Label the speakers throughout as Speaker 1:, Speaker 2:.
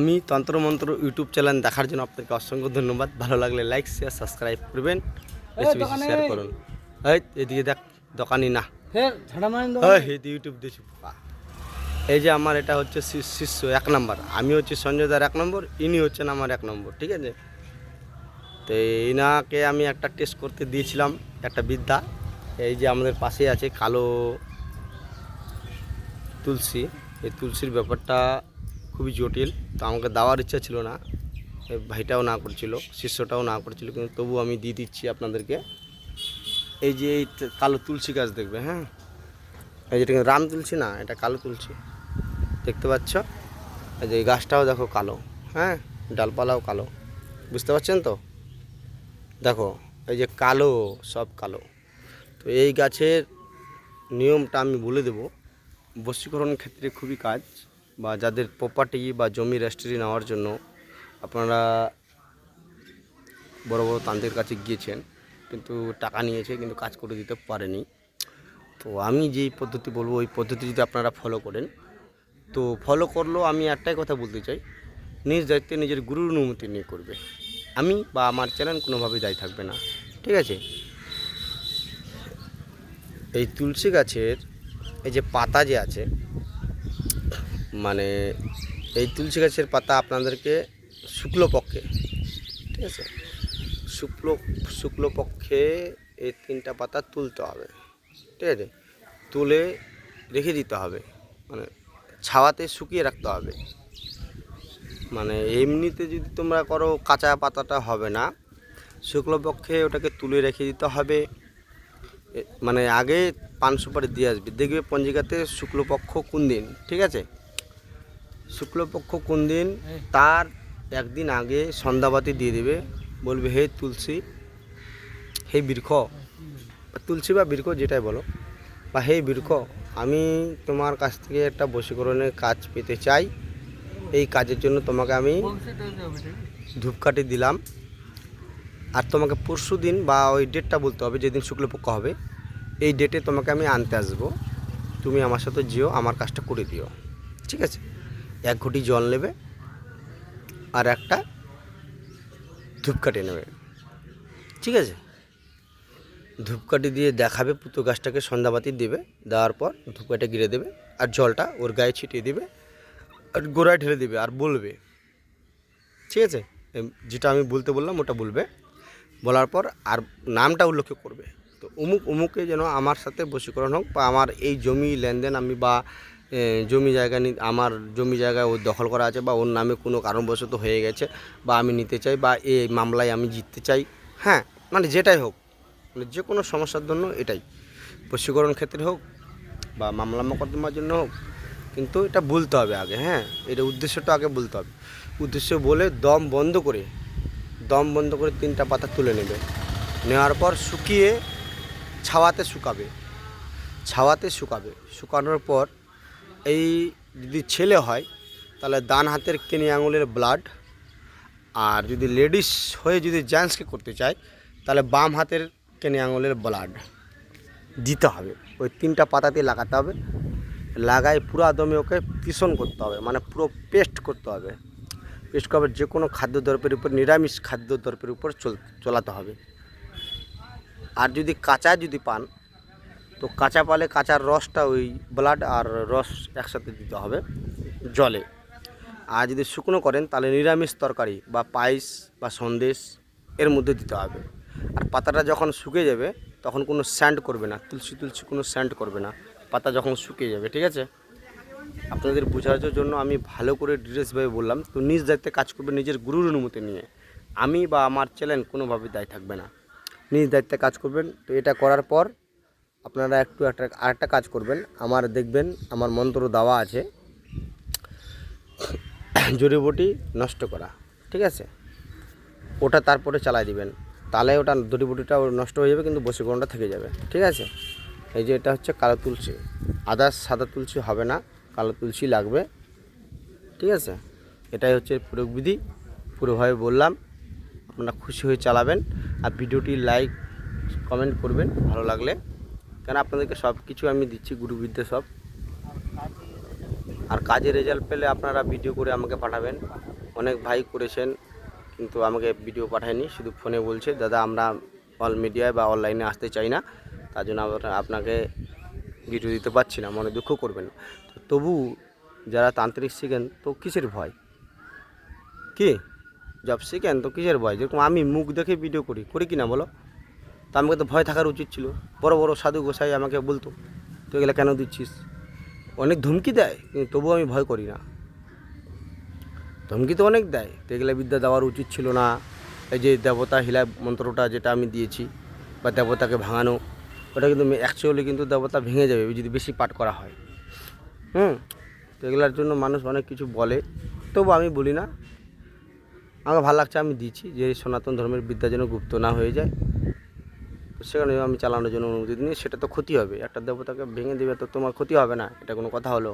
Speaker 1: আমি তন্ত্রমন্ত্র YouTube channel দেখার জন্য আপনাকে অসংখ্য ধন্যবাদ। ভালো লাগলে লাইক শেয়ার সাবস্ক্রাইব করবেন। বেশি বেশি শেয়ার করুন। এই এদিকে দেখ দোকানি? না ইউটিউব দিয়েছি। এই যে আমার এটা হচ্ছে শিষ্য এক নম্বর। আমি হচ্ছি সঞ্জয় দার এক নম্বর ইনি হচ্ছেন আমার এক নম্বর ঠিক আছে? তো ইনাকে আমি একটা টেস্ট করতে দিয়েছিলাম একটা বিদ্যা। এই যে আমাদের পাশে আছে কালো তুলসী। এই তুলসীর ব্যাপারটা খুবই জটিল। তো আমাকে দেওয়ার ইচ্ছা ছিল না। ভাইটাও না করছিল, শিষ্যটাও না করছিল, কিন্তু তবু আমি দিয়ে দিচ্ছি আপনাদেরকে। এই যে এই কালো তুলসী গাছ দেখবে হ্যাঁ? এই যেটা রাম তুলসী না, এটা কালো তুলসী। দেখতে পাচ্ছ? এই যে এই গাছটাও দেখো কালো হ্যাঁ? ডালপালাও কালো। বুঝতে পারছেন তো? দেখো, এই যে কালো, সব কালো। তো এই গাছের নিয়মটা আমি বলে দেবো। বশীকরণ ক্ষেত্রে খুবই কাজ। বা যাদের প্রপার্টি বা জমি রেজিস্ট্রি নেওয়ার জন্য আপনারা বড় বড় তান্ত্রিকের কাছে গিয়েছেন, কিন্তু টাকা নিয়েছে, কিন্তু কাজ করে দিতে পারেনি। তো আমি যেই পদ্ধতি বলব, ওই পদ্ধতি যদি আপনারা ফলো করেন, তো ফলো করলেও আমি একটাই কথা বলতে চাই, নিজ দায়িত্বে নিজের গুরুর অনুমতি নিয়ে করবে। আমি বা আমার চ্যানেল কোনোভাবেই দায়ী থাকবে না, ঠিক আছে? এই তুলসী গাছের এই যে পাতা যে আছে মানে এই তুলসী গাছের পাতা আপনাদেরকে শুক্লপক্ষে, ঠিক আছে? শুক্ল, শুক্লপক্ষে এই তিনটা পাতা তুলতে হবে, ঠিক আছে? তুলে রেখে দিতে হবে মানে ছাওয়াতে শুকিয়ে রাখতে হবে। মানে এমনিতে যদি তোমরা করো কাঁচা পাতাটা হবে না, শুক্লপক্ষে ওটাকে তুলে রেখে দিতে হবে। মানে আগে পান সুপারি দিয়ে আসবে। দেখবে পঞ্জিকাতে শুক্লপক্ষ কোন দিন, ঠিক আছে? শুক্লপক্ষ কোন দিন? তার একদিন আগে সন্ধ্যাবাতি দিয়ে দেবে। বলবে, হে তুলসী, হে বৃক্ষ তুলসী বা বৃক্ষ যেটাই বলো, বা হে বৃক্ষ, আমি তোমার কাছ থেকে একটা বশীকরণের কাজ পেতে চাই। এই কাজের জন্য তোমাকে আমি ধূপকাঠি দিলাম। আর তোমাকে পরশু দিন বা ওই ডেটটা বলতে হবে, যেদিন শুক্লপক্ষ হবে, এই ডেটে তোমাকে আমি আনতে আসব। তুমি আমার সাথে যেও, আমার কাজটা করে দিও। ঠিক আছে? এক ঘটি জল নেবে আর একটা ধূপকাঠি নেবে। ঠিক আছে? ধূপকাঠি দিয়ে দেখাবে, পুতো গাছটাকে সন্ধ্যাবাতি দেবে, দেওয়ার পর ধূপকাঠি গিরে দেবে আর জলটা ওর গায়ে ছিটিয়ে দেবে আর গোড়ায় ঢেলে দেবে আর বলবে। ঠিক আছে? যেটা আমি বলতে বললাম ওটা বলবে। বলার পর আর নামটা উল্লেখ করবে। তো অমুক, অমুকে যেন আমার সাথে বশীকরণ হোক বা আমার এই জমি লেনদেন আমি বা জমি জায়গা আমার জমি জায়গা ওর দখল করা আছে বা ওর নামে কোনো কারণবশত হয়ে গেছে বা আমি নিতে চাই বা এই মামলায় আমি জিততে চাই হ্যাঁ মানে যেটাই হোক মানে যে কোনো সমস্যার জন্য এটাই। বশীকরণ ক্ষেত্রে হোক বা মামলা মোকদ্দমার জন্য হোক, কিন্তু এটা বলতে হবে আগে হ্যাঁ এটা উদ্দেশ্যটা আগে বলতে হবে। উদ্দেশ্য বলে দম বন্ধ করে, দম বন্ধ করে তিনটা পাতা তুলে নেবে। নেওয়ার পর শুকিয়ে ছাওয়াতে শুকাবে ছাওয়াতে শুকাবে, শুকানোর পর এই যদি ছেলে হয়, তাহলে ডান হাতের কেনি আঙুলের ব্লাড আর যদি লেডিস হয়ে যদি জেন্টসকে করতে চায়, তাহলে বাম হাতের কেনি আঙুলের ব্লাড দিতে হবে। ওই তিনটা পাতাতে লাগাতে হবে। লাগাই পুরো দমে ওকে পিষণ করতে হবে মানে পুরো পেস্ট করতে হবে। পেস্ট করবে যে কোনো খাদ্যদ্রব্যের উপর, নিরামিষ খাদ্যদ্রব্যের উপর চল, চলাতে হবে। আর যদি কাঁচা যদি পান তো কাঁচা পালে কাঁচার রসটা ওই ব্লাড আর রস একসাথে দিতে হবে জলে। আর যদি শুকনো করেন, তাহলে নিরামিষ তরকারি বা পায়েস বা সন্দেশ এর মধ্যে দিতে হবে। আর পাতাটা যখন শুকিয়ে যাবে, তখন কোনো স্যান্ড করবে না, তুলসী তুলসী কোনো স্যান্ড করবে না। পাতা যখন শুকিয়ে যাবে, ঠিক আছে? আপনাদের বোঝার জন্য আমি ভালো করে ডিটেলসভাবে বললাম। তো নিজ দায়িত্বে কাজ করবে নিজের গুরুর অনুমতি নিয়ে। আমি বা আমার চ্যানেল কোনোভাবে দায়ী থাকবে না। নিজ দায়িত্বে কাজ করবেন। তো এটা করার পর আপনারা একটু একটা, আরেকটা কাজ করবেন। আমার দেখবেন, আমার মন্ত্র দেওয়া আছে। জড়িবটি নষ্ট করা, ঠিক আছে? ওটা তারপরে চালাই দিবেন। তাহলে ওটা জড়িবুটিটা নষ্ট হয়ে যাবে, কিন্তু বসীকরণটা থেকে যাবে, ঠিক আছে? এই যে এটা হচ্ছে কালো তুলসী। আদার্স সাদা তুলসী হবে না, কালো তুলসী লাগবে, ঠিক আছে? এটাই হচ্ছে প্রয়োগবিধি পুরোভাবে বললাম, আপনারা খুশি হয়ে চালাবেন। আর ভিডিওটি লাইক কমেন্ট করবেন, ভালো লাগলে। কেন আপনাদেরকে সব কিছু আমি দিচ্ছি, গুরুবিদ্যা সব। আর কাজের রেজাল্ট পেলে আপনারা ভিডিও করে আমাকে পাঠাবেন। অনেক ভাই করেছেন, কিন্তু আমাকে ভিডিও পাঠায়নি, শুধু ফোনে বলছে, দাদা, আমরা অল মিডিয়ায় বা অনলাইনে আসতে চাই না। তার জন্য আপনাকে ভিডিও দিতে পারছি না, মনে দুঃখ করবেন তবু যারা তান্ত্রিক শিখেন, তো কিসের ভয়? কি? জব শিখেন, তো কিসের ভয়? যেরকম আমি মুখ দেখে ভিডিও করি করি কি না বলো? তো আমাকে তো ভয় থাকার উচিত ছিল। বড় বড় সাধু গোসাই আমাকে বলতো, তুই এগুলো কেন দিচ্ছিস? অনেক ধমকি দেয়, কিন্তু তবুও আমি ভয় করি না। ধমকি তো অনেক দেয়, তো এগুলো বিদ্যা দেওয়ার উচিত ছিল না। এই যে দেবতা হিলা মন্ত্রটা যেটা আমি দিয়েছি, বা দেবতাকে ভাঙানো, ওটা কিন্তু অ্যাকচুয়ালি কিন্তু দেবতা ভেঙে যাবে যদি বেশি পাঠ করা হয়। হুম? তো এগুলোর জন্য মানুষ অনেক কিছু বলে, তবু আমি বলি না। আমার ভালো লাগছে আমি দিচ্ছি যে সনাতন ধর্মের বিদ্যা যেন গুপ্ত না হয়ে যায়। সেখানে আমি চালানোর জন্য অনুমতি দিই সেটা তো ক্ষতি হবে। একটা দেবতাকে ভেঙে দেবে তো তোমার ক্ষতি হবে না, এটা কোনো কথা হলো।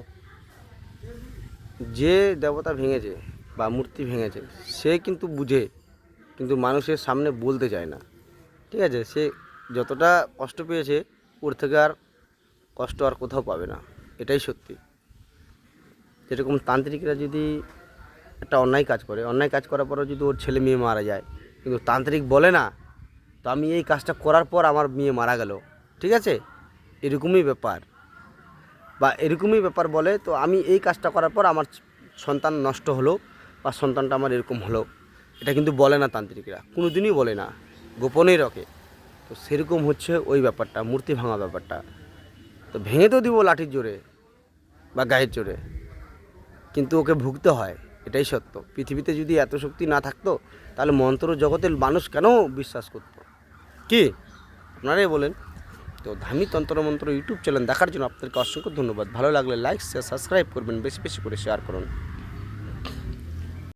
Speaker 1: যে দেবতা ভেঙেছে বা মূর্তি ভেঙেছে, সে কিন্তু বুঝে, কিন্তু মানুষের সামনে বলতে চায় না। ঠিক আছে? সে যতটা কষ্ট পেয়েছে, ওর থেকে আর কষ্ট আর কোথাও পাবে না। এটাই সত্যি। যেরকম তান্ত্রিকরা যদি একটা অন্যায় কাজ করে, অন্যায় কাজ করার পরেও যদি ওর ছেলে মেয়ে মারা যায়, কিন্তু তান্ত্রিক বলে না তো আমি এই কাজটা করার পর আমার মেয়ে মারা গেল। ঠিক আছে? এরকমই ব্যাপার। বা এরকমই ব্যাপার বলে, তো আমি এই কাজটা করার পর আমার সন্তান নষ্ট হলো বা সন্তানটা আমার এরকম হলো। এটা কিন্তু বলে না তান্ত্রিকরা। কোনো দিনই বলে না। গোপনেই রকে। তো সেরকম হচ্ছে ওই ব্যাপারটা, মূর্তি ভাঙা ব্যাপারটা। তো ভেঙে তো দিব লাঠির জোরে বা গায়ের জোরে। কিন্তু ওকে ভুগতে হয়। এটাই সত্য। পৃথিবীতে যদি এত শক্তি না থাকতো, তাহলে মন্ত্র জগতের মানুষ কেন বিশ্বাস করতো? কি? আপনারাই বলেন। তো ধামি তন্ত্রমন্ত্র ইউটিউব চ্যানেল দেখার জন্য আপনাদেরকে অসংখ্য ধন্যবাদ। ভালো লাগলে লাইক শেয়ার সাবস্ক্রাইব করবেন, বেশি বেশি করে শেয়ার করুন।